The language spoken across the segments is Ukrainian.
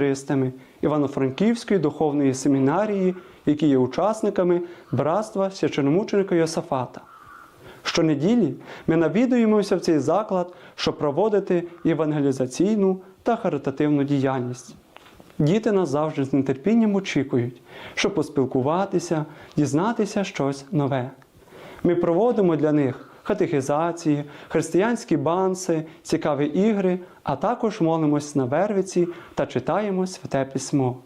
семінаристами Івано-Франківської духовної семінарії, які є учасниками братства священомученика Йосафата. Щонеділі ми навідуємося в цей заклад, щоб проводити евангелізаційну та харитативну діяльність. Діти нас завжди з нетерпінням очікують, щоб поспілкуватися, дізнатися щось нове. Ми проводимо для них катехізації, християнські банси, цікаві ігри, а також молимось на вервиці та читаємо святе письмо.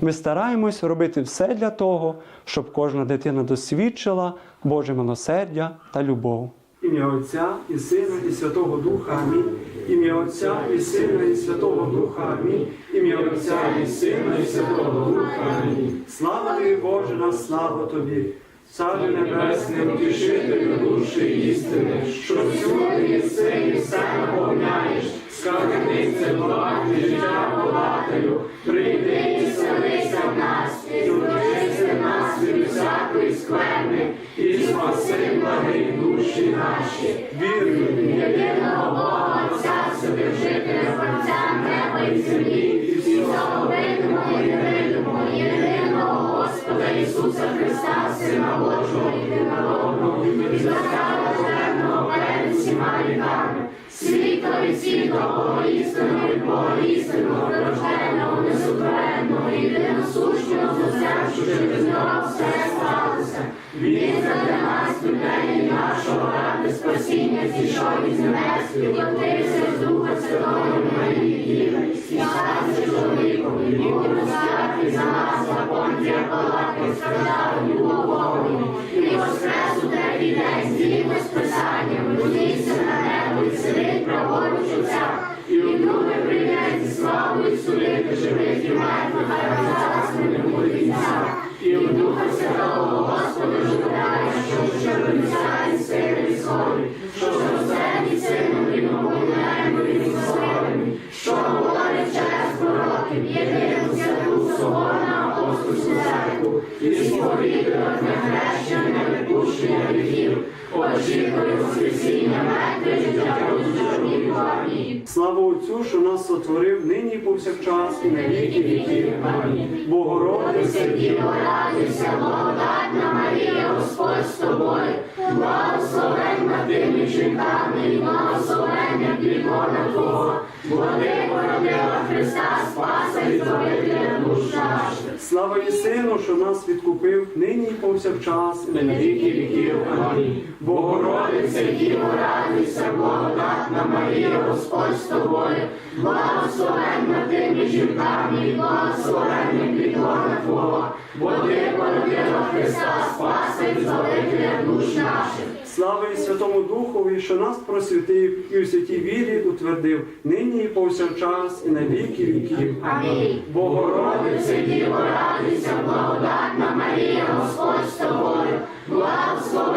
Ми стараємось робити все для того, щоб кожна дитина досвідчила Боже милосердя та любов. Ім'я Отця і Сина, і Святого Духа Амінь. Ім'я Отця і Сина, і Святого Духа Амінь. Ім'я Отця і Сина, і Святого Духа Амінь. Слава тобі, Боже, на славу тобі. Царю Небесний, утішителю душі істини, що всюди єси і все наповняєш, скарбниця благи, життя подателю, прийди і селися в нас, і очисти нас від всякої скверни, і спаси благі душі наші. Вірю єдиного Бога, Отця, Вседержителя, Творця неба і землі, і всього видимого і невидимого, єдиного Господа Ісуса Христа, і застава жертвного перед всіма віками, світла від світла, істинного від Бога істинного, рожденого, несутвореного, єдиносущного, з Отцем, що через нього все сталося. Він задля нас, людей і нашого ради спасіння, зійшов із небес, і воплотився з Духа Святого і Марії і стався чоловіком, і був розп'ятий за нас, за понтія палати, страждав і був головний, і воскрес день, згідно з Писанням, вознісся на небо і сидить праворуч Отця, і вдруге прийде зі славою судити живих і мертвих, повсякчас і на віки віків. Амінь. Богородице, Діво, радуйся, благодатна Марія, Господь з тобою, благословенна тими жінками, і благословенна плідона Твого, бо ти породила Христа, Спаса і Збавителя душ наших. слава і Сину, що нас відкупив нині і повсякчас і на віки віків. Амінь. Богородице, Діво, радуйся, благодатна Марія, Господь з тобою, благословенна тими жінками, і благословенна плідона Твого, бо ти породила Христа, Спаса і Збавителя душ наших. Слава і Святому Духові, що нас просвітив і у святій вірі утвердив нині і повсякчас і на віки віків. Амінь. Богородице, Діво, радуйся, благодатна Марія, Господь з тобою, благословенна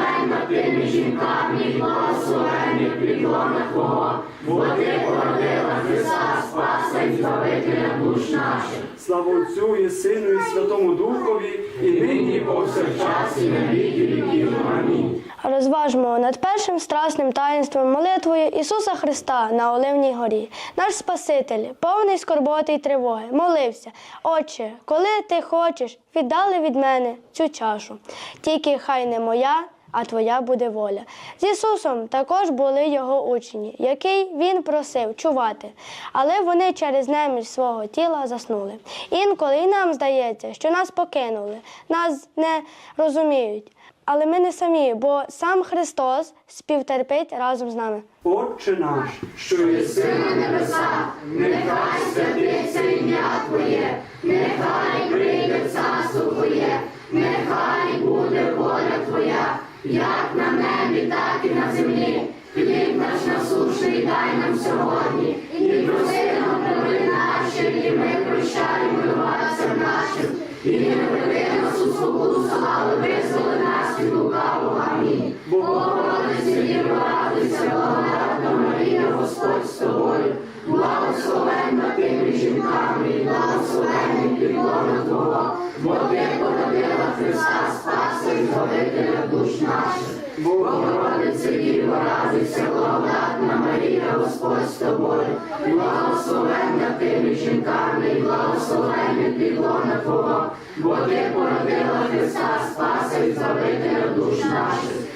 тими жінками, і благословенний плідона Твого, бо ти породила Христа, Спаса і Збавителя душ наших. Слава Отцю і Сину і Святому Духові, і нині і повсякчас і на віки віків. Амінь. Розважмо над першим страсним таїнством молитвою Ісуса Христа на Оливній горі. Наш Спаситель, повний скорботи й тривоги, молився, Отче, коли ти хочеш, віддали від мене цю чашу. Тільки хай не моя, а твоя буде воля. З Ісусом також були його учні, який він просив чувати, але вони через неміч свого тіла заснули. Інколи і нам здається, що нас покинули, нас не розуміють. Але ми не самі, бо сам Христос співтерпить разом з нами. Отче наш, що єси на небесах, нехай святиться ім'я Твоє, нехай прийде царство Твоє, нехай буде воля Твоя, як на небі, так і на землі. Хліб наш насушний дай нам сьогодні, і прости нам наші, і ми прощаємо винуватцям нашим, і не веди нас у спокусу, але визволи нас від лукавого. Амінь. Богородице, Діво, радуйся, благодатна Марія, Господь з тобою, благословенна тими жінками, і благословенним підлона Твого, бо ти породила Христа, Спаса і Збавителя душ наших. Богородице Діво, радуйся, благодатна Марія, Господь з тобою, благословенна ти між жінками, і благословенний підлона Твого, бо ти породила Христа, Спаса і Збавителя душ наших.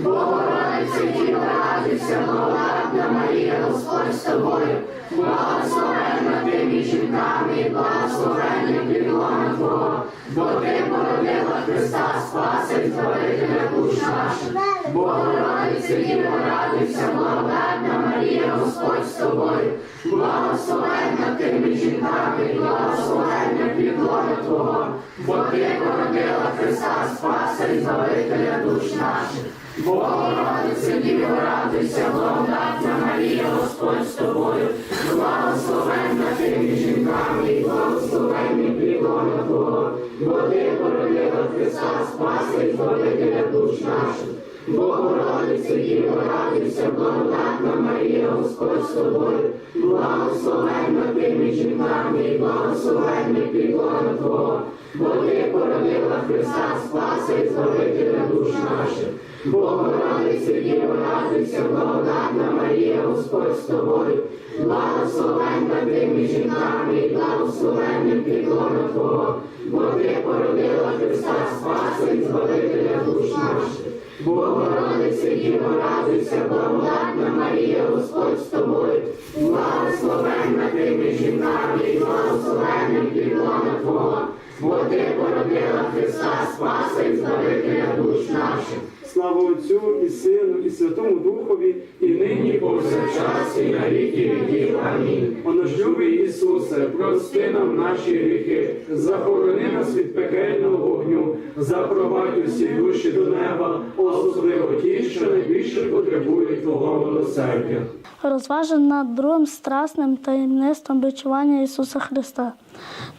Богородице Діво, радуйся, благодатна Марія, Господь з тобою, благословенна ти між жінками, і благословенний підлона Твого, бо ти породила Христа, Спаса і Збавителя душ наших. Богородице Діво, радуйся, благодатна Марія, Господь з тобою, благословенна ти між жінками, і благословенна підлона Твого, бо ти породила Христа, Спаса і Збавителя душ наших. Богородице Діво, радуйся, благодатна Марія, Господь з тобою, благословенна ти між жінками, і благословенний підлона Твого, бо ти породила Христа, Спаса і Збавителя душ наших. Богородице Діво, радуйся, благодатна Марія, Господь з тобою, благословенна ти між жінками, і благословенний підлона Твого, бо породила Христа, Спаса і Збавителя душ наших. Богородице Діво, радуйся, благодатна Марія, Господь з тобою, благословенна ти між жінками, і благословенний підлона Твого, бо ти породила Христа, Спаса і Збавителя душ наших. Богородице Діво, радуйся, благодатна Марія, Господь з тобою, благословенна ти між жінками, і благословенний підлона Твого, бо ти породила Христа, Спаса і Збавителя душ наших. Слава Отцю і Сину, і Святому Духові, і нині і повсякчас, і на віки віків. Амінь. О наш любий Ісусе, прости нам наші гріхи, захорони нас від пекельного вогню, запровадь усі душі до неба, особливо ті, що найбільше потребують Твого милосердя. розважен над другим страсним таємництвом бичування Ісуса Христа.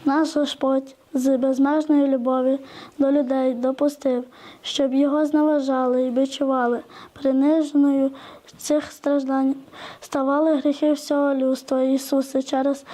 Наш Господь з безмежної любові до людей допустив, щоб його зневажали і бичували. Приниженою цих страждань ставали гріхи всього людства. Ісусе, через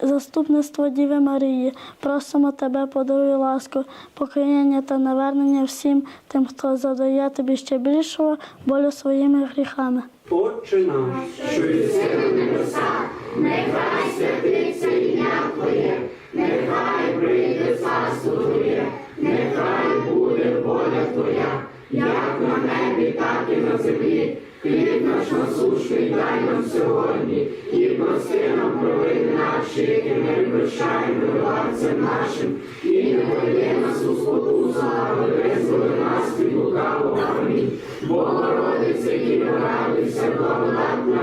заступництво Діви Марії, просимо Тебе, подаруй ласку, покаяння та навернення всім тим, хто завдає тобі ще більшого болю своїми гріхами. Отче наш, що єси на небесах, нехай святиться ім'я Твоє, нехай прийде царство Твоє, нехай буде воля Твоя, як на небі, так і на землі. Хліб наш насущний дай нам сьогодні, і прости нам провини наші, які ми прощаємо винуватцям нашим, і не веди нас у спокусу, але визволи нас від лукавого. Амінь. Благодатна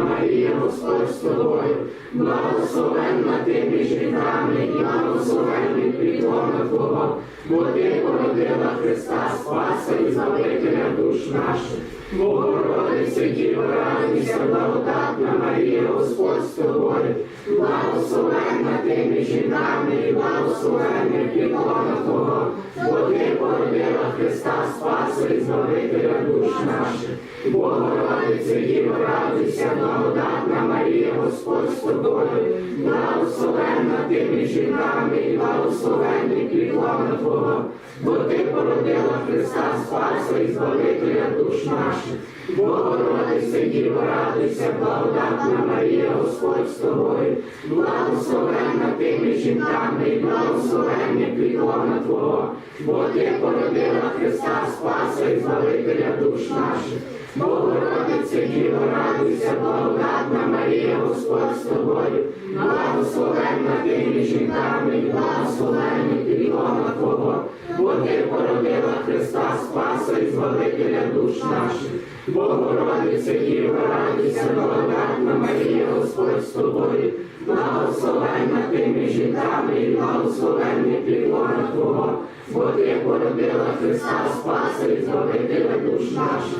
Марія, Господь з тобою, благословенна ти між жінками, і благословенний підлона Твого, бо ти породила Христа, Спаса і Збавителя душ наших. Богородице, Діво, радуйся, благодатна Марія, Господь з тобою, благословенна ти між жінками, і благословенний підлона Твого, бо ти породила Христа, Спаса і Збавителя душ наших. Богородице, Діво, радуйся, благодатна Марія, Господь з тобою, благословенна ти між жінками, і благословенний підлона Твого, бо ти породила Христа, Спаса і Збавителя душ наших. Богородице, Діво, радуйся, благодатна Марія, Господь з тобою, благословенна тими жінками, і благословення підлона Твого, бо ти породила Христа, Спаса і Збавителя душ наших. Богородице, Діво, радуйся, благодатна Марія, Господь з тобою, благословенна ти між жінками, і благословенний Твого, бо ти породила Христа, Спаса і Збавителя душ наших. Богородице Діво, радуйся, благодатна Марія, Господь з тобою, благословенна ти між жінками і благословенний Твого, бо ти породила Христа Спаса і Збавителя душ наших.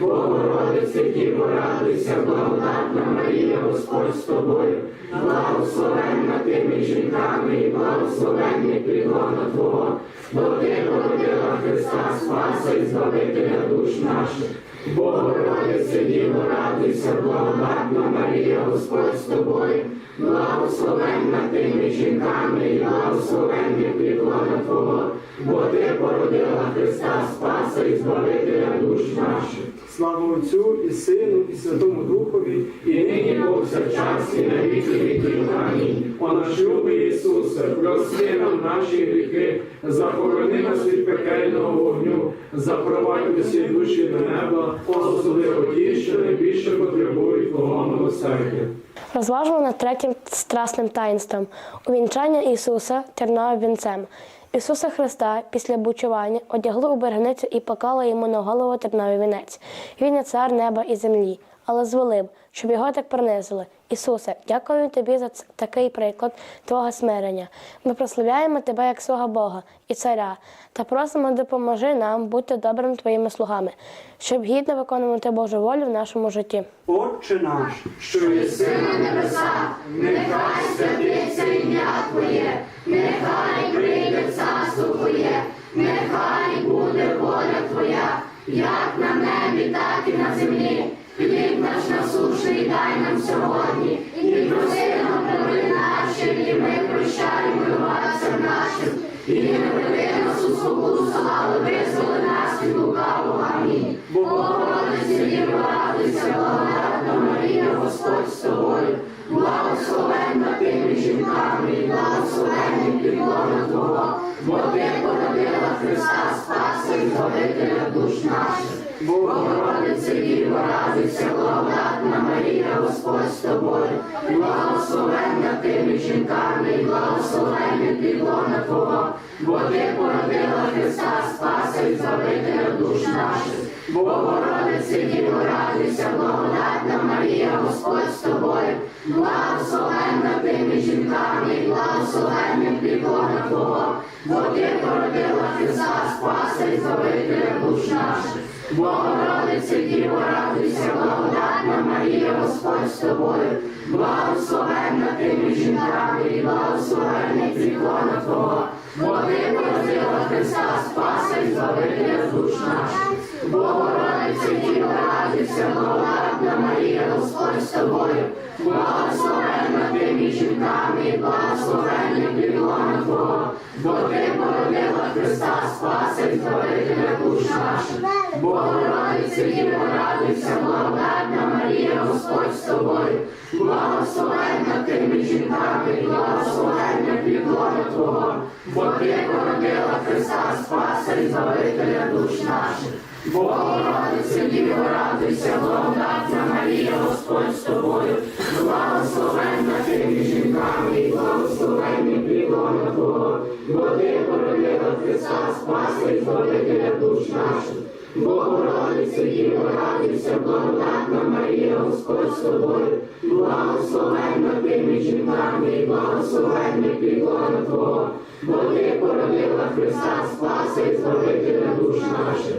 Богородице Діво, радуйся, благодатна Марія, Господь з тобою, благословенна ти між жінками і благословенний плідлона Твого, бо ти породила Христа Спаса і Збавителя душ наших. Богородице Діво, радуйся, благодатна Марія, Господь з тобою, благословенна ти між жінками і благословенний плідлона Твого, бо ти породила Христа Спаса і Збавителя душ наших. Слава Отцю і Сину, і Святому Духові, і нині повсякчас, і на віки віків. Амінь. О любий Ісусе, прости нам наші гріхи, захорони нас від пекельного вогню, запровадь усі душі до неба, особливо ті, що найбільше потребують Твого милосердя. Розважимо над третім страсним таїнством увінчання Ісуса терновим вінцем. Ісуса Христа після бучування одягли у берегницю і поклали йому на голову терновий вінець. Він є цар неба і землі, але звелив, щоб його так принизили. Ісусе, дякую тобі за такий приклад Твого смирення. Ми прославляємо Тебе як свого Бога і царя та просимо, допоможи нам бути добрими Твоїми слугами, щоб гідно виконувати Божу волю в нашому житті. Отче наш, що єси на небесах, нехай святиться ім'я Твоє, нехай прийде царство Твоє, нехай буде воля Твоя, як на небі, так і на землі. Хліб наш насушний дай нам сьогодні, і прости нам провини наші, і ми прощаємо винуватцям нашим, і не веди нас у спокусу, але визволи нас від лукавого. Амінь. Богородице, Діво, радуйся, благодатна Марія, Господь з тобою, благословенна ти між жінками, і благословенний плідлона Твого, бо ти породила Христа Спаса і Збавителя душ наших. Богородице, Діво, радуйся, благодатна Марія, Господь з тобою, благословенна ти між жінками, і благословенний плідлона Твого, бо ти породила Христа Спаса і Збавителя душ наших. Богородице, Діво, радуйся, благодатна Марія, Господь з тобою, благословенна ти між жінками, і благословенний плідлона Твого, бо ти породила Христа Спаса і Збавителя душ наших. Богородице, Діво, радуйся, благодатна Марія, Господь з тобою, благословенна ти між жінками, і благословенний прикона Твого, бо ти породила Христа Спаса і Збавителя душ наших. Богородице, Діво, радуйся, благодатна Марія, Господь з тобою, благословенна ти між жінками, і благословенний плідлона Твого, бо ти породила Христа Спаса і Збавителя душ наших. Богородице, Діво, радуйся, благодатна Марія, Господь з тобою, благословенна ти між жінками, і благословенне плідлона Твого, бо ти породила Христа Спаса і Збавителя душ наших. Богородице, Діво, радуйся, благодатна Марія, Господь з тобою, благословенна ти між жінками, і благословенне плідлона Твого, бо ти породила Христа Спаса і Збавителя душ наших. Богородице, Діво, радуйся, благодатна Марія, Господь з тобою, благословенна ти між жінками, і благословенне плідлона Твого, бо ти породила Христа Спаса і Збавителя душ наших.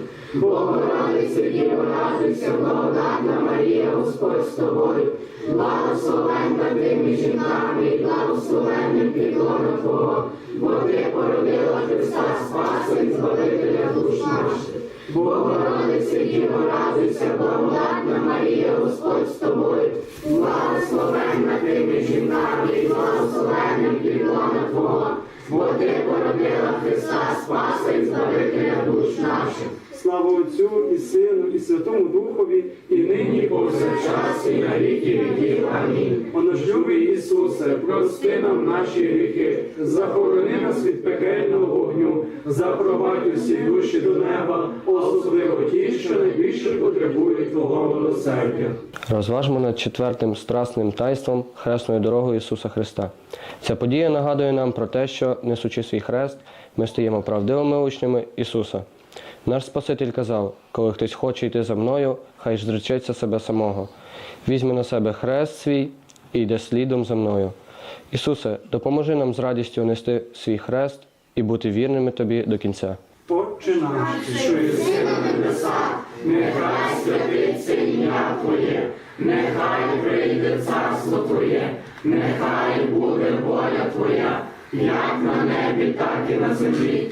Богородице, Діво, радуйся, благодатна Марія, Господь з тобою, благословенна ти між жінками, і благословенне плідлона Твого, бо ти породила Христа Спаса і Збавителя душ наших. Богородице, Діво, радуйся, благодатна Марія, Господь з тобою, благословенна ти між жінками, і благословенне плідлона Твого, бо ти породила Христа Спаса і Збавителя душ наших. Слава Отцю і Сину, і Святому Духові, і нині, повсякчас, і на віки віків. Амінь. О наш любий Ісусе, прости нам наші гріхи, захорони нас від пекельного вогню, запровадь усі душі до неба, особливо ті, що найбільше потребують Твого милосердя. Розважмо над четвертим страсним тайством хресною дорогою Ісуса Христа. Ця подія нагадує нам про те, що, несучи свій хрест, ми стаємо правдивими учнями Ісуса. Наш Спаситель казав, коли хтось хоче йти за мною, хай ж зречеться себе самого. Візьме на себе хрест свій і йде слідом за мною. Ісусе, допоможи нам з радістю нести свій хрест і бути вірними Тобі до кінця. Отче наш, що єси на небесах, нехай святиться ім'я Твоє, нехай прийде царство Твоє, нехай буде воля Твоя, як на небі, так і на землі.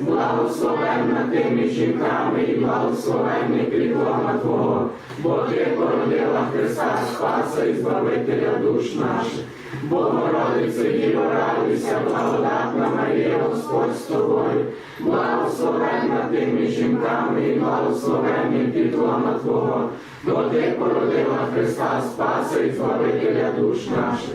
благословенна ти між жінками і благословенний підлона Твого, бо ти породила Христа Спаса і Збавителя душ наших. Богородице, Діво, радуйся, благодатна Марія, Господь з тобою, благословенна ти між жінками і благословенний підлона Твого, бо ти породила Христа Спаса і Збавителя душ наших.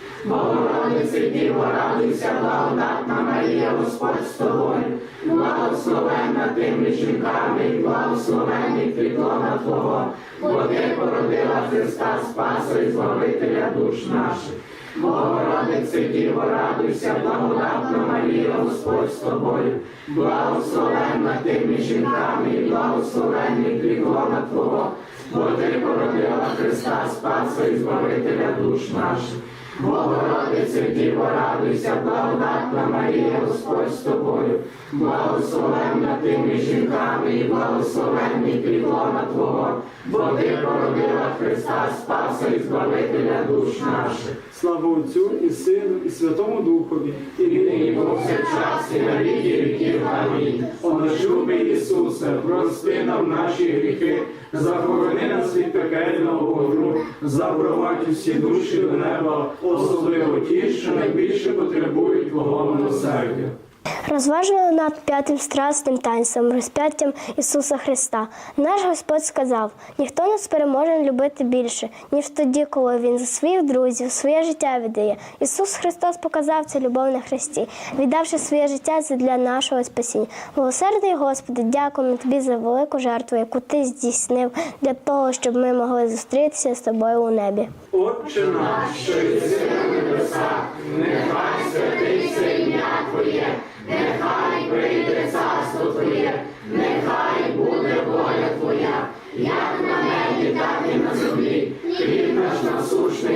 Богородице, Діво, радуйся, благодатна Марія, Господь з тобою, благословенна ти між жінками і благословенний підлона Твого, бо ти породила Христа Спаса і Збавителя душ наших. Богородице, Діво, радуйся, благодатна Марія, Господь з тобою, благословенна ти між жінками і благословенний підлона Твого, бо ти породила Христа Спаса і Збавителя душ наших. Богородице, Діво, радуйся, благодатна Марія, Господь з тобою, благословенна ти між жінками і благословенний підлона Твого, бо ти породила Христа Спаса і Збавителя душ наших. слава Отцю і Сину, і Святому Духові, і нині, повсякчас, і на віки віків. Амінь. О Ісусе, прости нам наші гріхи, захорони нас від пекельного вогню, запровадь усі душі до неба, особливо ті, що найбільше потребують Твого милосердя. Розважено над п'ятим страсним таїнством, розп'яттям Ісуса Христа. Наш Господь сказав: ніхто нас переможе любити більше, ніж тоді, коли Він за своїх друзів своє життя віддає. Ісус Христос показав цю любов на Христі, віддавши своє життя для нашого спасіння. Милосердний Господи, дякуємо Тобі за велику жертву, яку Ти здійснив для того, щоб ми могли зустрітися з тобою у небі. Отче наш, що єси на небесах, нехай святиться ім'я Твоє, нехай прийде царство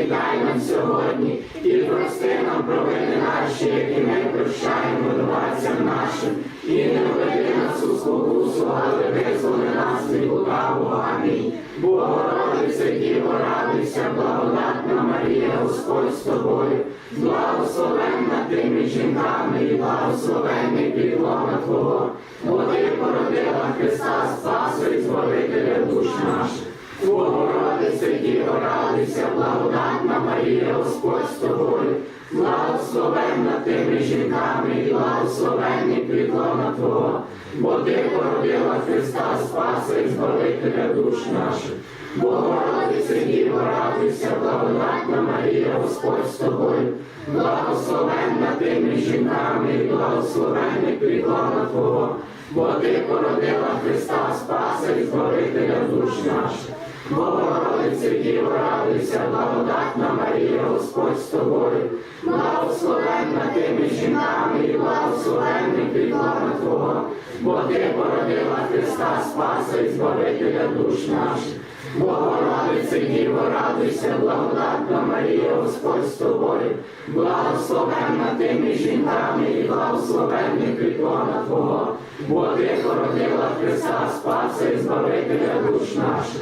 дай нам сьогодні, і прости нам провини наші, які ми прощаємо винуватцям нашим, і не введи нас у спокусу, але визволи нас від лукавого. Амінь. Богородице, Діво, радуйся, благодатна Марія, Господь з тобою, благословенна ти між жінками, і благословенний підлона Твого, бо ти породила Христа, Спаса і Збавителя душ наших. Богородице, Діво, радуйся, благодатна Марія, Господь з тобою, благословенна ти між жінками, і благословенний підлона Твого, бо ти породила Христа, Спаса і Збавителя душ наших. Богородице, Діво, радуйся, благодатна Марія, Господь з тобою, благословенна ти між жінками, і благословенний підлона Твого, бо ти породила Христа, Спаса і Збавителя душ наших. Богородице, Діво, радуйся, благодатна Марія, Господь з тобою, благословенна ти між жінками, і благословенний підлона Твого, бо ти породила Христа, Спаса і Збавителя душ наших. Богородице, Діво, радуйся, благодатна Марія, Господь з тобою, благословенна ти між жінками, і благословенний підлона Твого, бо ти породила Христа, Спаса і Збавителя душ наших.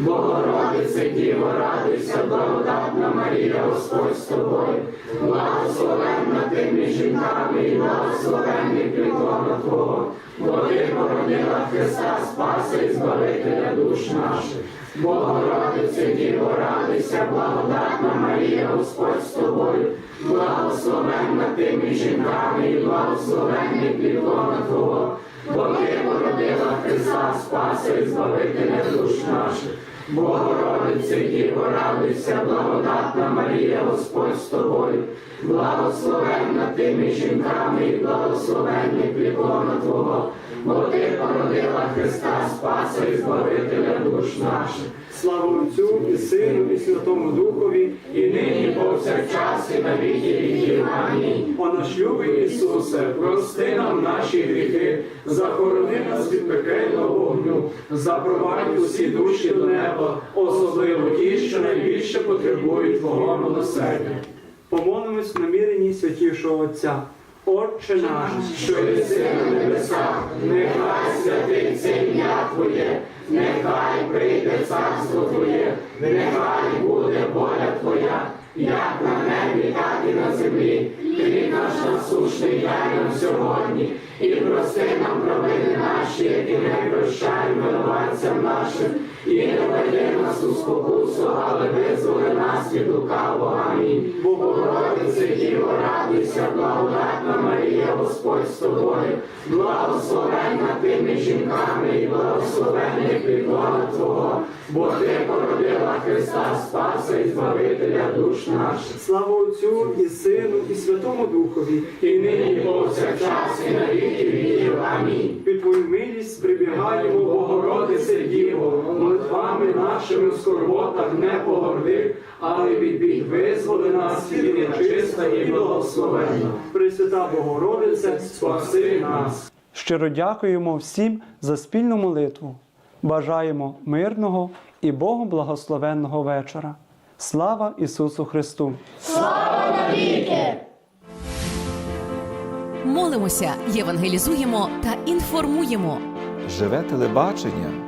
Богородице, Діво, радуйся, благодатна Марія, Господь з тобою, благословенна ти між жінками, і благословенний підлона Твого, бо ти породила Христа, Спаса і Збавителя душ наших. Богородице, Діво, радуйся, благодатна Марія, Господь з тобою, благословенна ти між жінками, і благословенний підлона Твого, бо ти породила Христа, Спаса і Збавителя душ наших. Богородице, Діво, радуйся, благодатна Марія, Господь з тобою, благословенна ти між жінками, і благословенний підлона Твого, бо ти породила Христа, Спаса і Збавителя душ наших. Слава Отцю і Сину, і Святому Духові, І нині повсякчас і на віки віків. Амінь. О наш любий Ісусе, прости нам наші гріхи, захорони нас від пекельного вогню, запровадь усі душі до неба, особливо ті, що найбільше потребують Твого милосердя. Помолимось в наміренні святішого Отця. Отче наш, що єси на небесах, Нехай святиться ім'я Твоє, нехай прийде царство Твоє, нехай буде воля Твоя, як на небі, так і на землі. Хліб наш насущний дай нам сьогодні, і прости нам провини наші, які ми прощаємо винуватцям нашим, і не веди нас у спокусу, але визволи нас від лукавого. Амінь. Богородице, Діво, радуйся, благодатна Марія, Господь з тобою, благословенна ти між жінками, і благословенний підлона Твого, бо ти породила Христа, Спаса і Збавителя душ наших. слава Отцю і Сину, і Святому Духові, І нині і повсякчас, і на віки віків. Амінь. під Твою милість прибігаємо, Богородице Діво, молитвами нашими в скорботах не погорди, але від бід визволи нас від нечиста і благословенна. Пресвята Богородице, спаси нас. Щиро дякуємо всім за спільну молитву. Бажаємо мирного і Богом благословенного вечора. Слава Ісусу Христу! Молимося, євангелізуємо та інформуємо. Живе телебачення